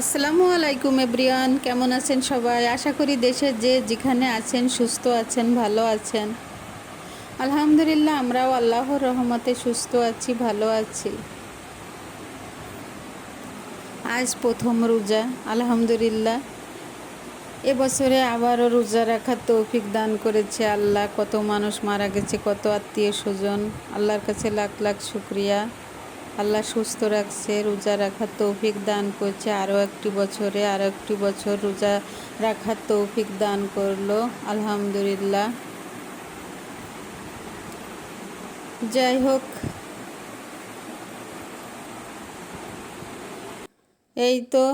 আসসালামু আলাইকুম এব্রিয়ান কেমন আছেন সবাই? আশা করি দেশের যে যেখানে আছেন, সুস্থ আছেন, ভালো আছেন। আলহামদুলিল্লাহ, আমরাও আল্লাহর রহমতে সুস্থ আছি, ভালো আছি। আজ প্রথম রোজা, আলহামদুলিল্লাহ। এবছরে আবারও রোজা রাখার তৌফিক দান করেছে আল্লাহ। কত মানুষ মারা গেছে, কত আত্মীয় স্বজন। আল্লাহর কাছে লাখ লাখ শুক্রিয়া। আল্লাহ সুস্থ রাখছে, রোজা রাখার তৌফিক দান করছে। আরও একটি বছরে, আরও একটি বছর রোজা রাখার তৌফিক দান করল। আলহামদুলিল্লাহ। যাই হোক, এই তো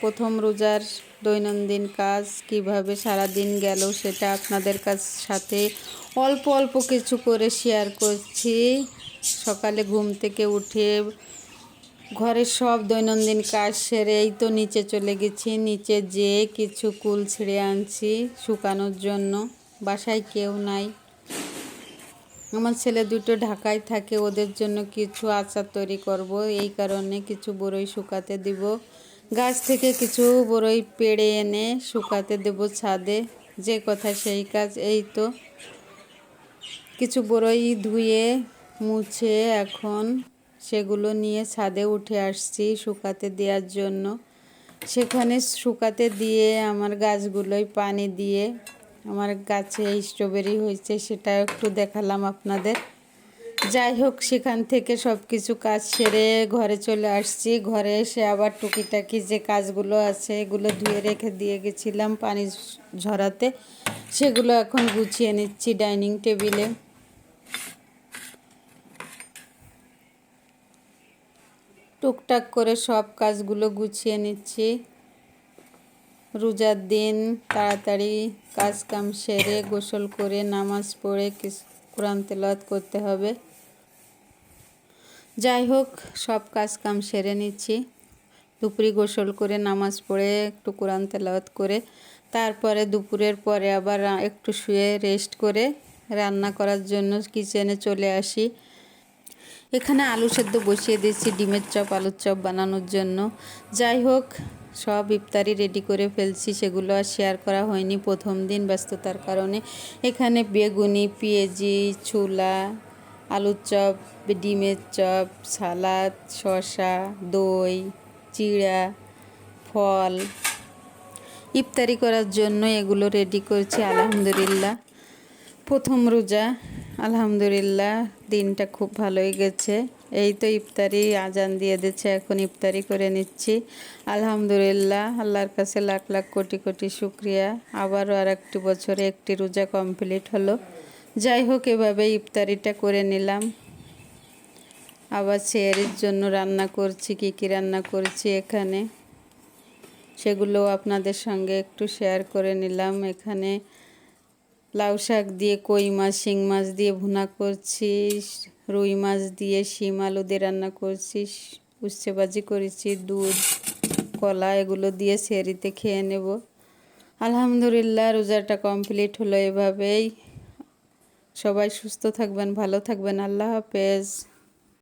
প্রথম রোজার দৈনন্দিন কাজ, কীভাবে সারা দিন গেল সেটা আপনাদের কাছ সাথে অল্প অল্প কিছু করে শেয়ার করছি। সকালে ঘুম থেকে উঠে ঘরের সব দৈনন্দিন কাজ সেরে এই তো নিচে চলে গেছি। নিচে যেয়ে কিছু কুল ছিঁড়ে আনছি শুকানোর জন্য। বাসায় কেউ নাই। আমার ছেলে দুটো ঢাকায় থাকে, ওদের জন্য কিছু আচার তৈরি করব। এই কারণে কিছু বড়ই শুকাতে দিব। গাছ থেকে কিছু বড়ই পেড়ে এনে শুকাতে দেব ছাদে। যে কথা সেই কাজ, এই তো। কিছু বড়ই ধুয়ে মুছে এখন সেগুলো নিয়ে ছাদে উঠে আসছি শুকাতে দেওয়ার জন্য। সেখানে শুকাতে দিয়ে আমার গাছগুলোই পানি দিয়ে আমার গাছে স্ট্রবেরি হয়েছে সেটা একটু দেখালাম আপনাদের। যাই হোক, সেখান থেকে সব কিছু কাজ সেরে ঘরে চলে আসছি। ঘরে এসে আবার টুকিটাকি যে কাজগুলো আছে এগুলো ধুয়ে রেখে দিয়ে গেছিলাম পানি ঝরাতে। সেগুলো এখন গুছিয়ে নিচ্ছি ডাইনিং টেবিলে। টুকটাক করে সব কাজগুলো গুছিয়ে নিচ্ছি। রোজার দিন তাড়াতাড়ি কাজ কাম সেরে গোসল করে নামাজ পড়ে কোরআন তেলাওয়াত করতে হবে। যাই হোক, সব কাজ কাম সেরে নিচ্ছি। দুপুরি গোসল করে নামাজ পড়ে একটু কোরআন তেলাওয়াত করে, তারপরে দুপুরের পরে আবার একটু শুয়ে রেস্ট করে রান্না করার জন্য কিচেনে চলে আসি। এখানে আলু সেদ্ধ বসিয়ে দিয়েছি, ডিমের চপ, আলুর চপ বানানোর জন্য। যাই হোক, সব ইফতারি রেডি করে ফেলছি, সেগুলো আর শেয়ার করা হয়নি প্রথম দিন ব্যস্ততার কারণে। এখানে বেগুনি, পেঁয়াজি, ছোলা, আলুর চপ, ডিমের চপ, সালাদ, শসা, দই, চিড়া, ফল। ইফতারি করার জন্য এগুলো রেডি করছি, আলহামদুলিল্লাহ। প্রথম রোজা আলহামদুলিল্লাহ, দিনটা খুব ভালোই গেছে। এই তো ইফতারি আজান দিয়ে দিচ্ছে, এখন ইফতারি করে নিচ্ছি। আলহামদুলিল্লাহ, আল্লাহর কাছে লাখ লাখ কোটি কোটি শুক্রিয়া। আবারও আর একটি বছরে একটি রোজা কমপ্লিট হলো। যাই হোক, এভাবে ইফতারিটা করে নিলাম। আবার চেয়ারের জন্য রান্না করছি, কী কী রান্না করছি এখানে। সেগুলো আপনাদের সঙ্গে একটু শেয়ার করে নিলাম। এখানে লাউ শাক দিয়ে কই মাছ, শিং মাছ দিয়ে ভুনা করছি রুই মাছ দিয়ে শিম আলু দিয়ে রান্না করছি উচ্ছে বাজি করেছি, দুধ, কলা এগুলো দিয়ে সেরিতে খেয়ে নেব। আলহামদুলিল্লাহ, রোজাটা কমপ্লিট হলো এভাবেই। সবাই সুস্থ থাকবেন, ভালো থাকবেন। আল্লাহ হাফেজ।